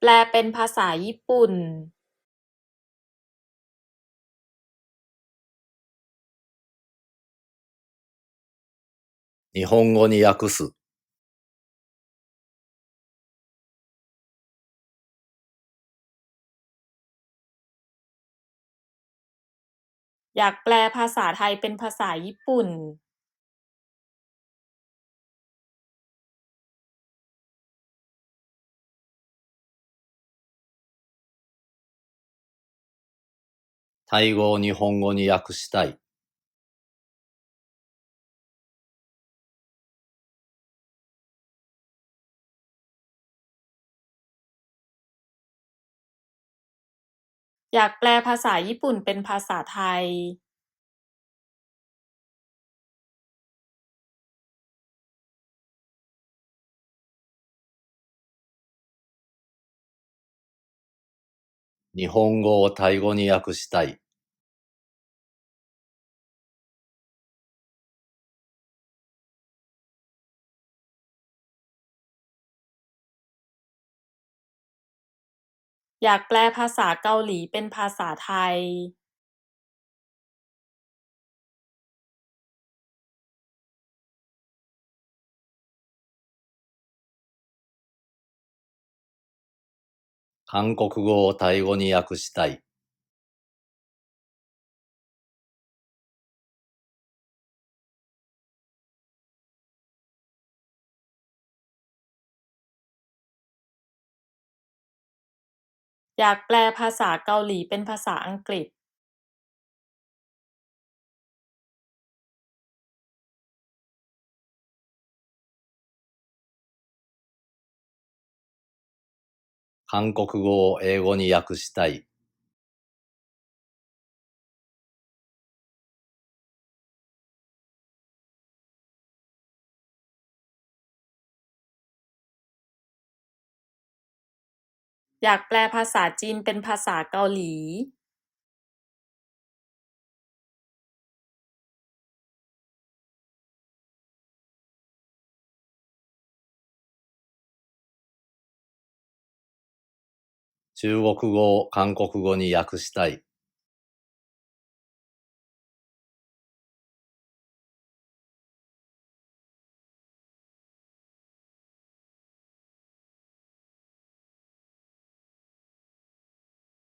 แปลเป็นภาษาญี่ปุ่น日本語に訳す。อยากแปลภาษาไทยเป็นภาษาญี่ปุ่น タイ語を日本語に訳したい。อยากแปลภาษาญี่ปุ่นเป็นภาษาไทย 日本語をタイ語に訳したい。อยากแปลภาษาเกาหลีเป็นภาษาไทย 韓国語をタイ語に訳したい。อยากแปลภาษาเกาหลีเป็นภาษาอังกฤษ 韓国語を英語に訳したい。อยากแปลภาษาจีนเป็นภาษาเกาหลี 中国語を韓国語に訳したい。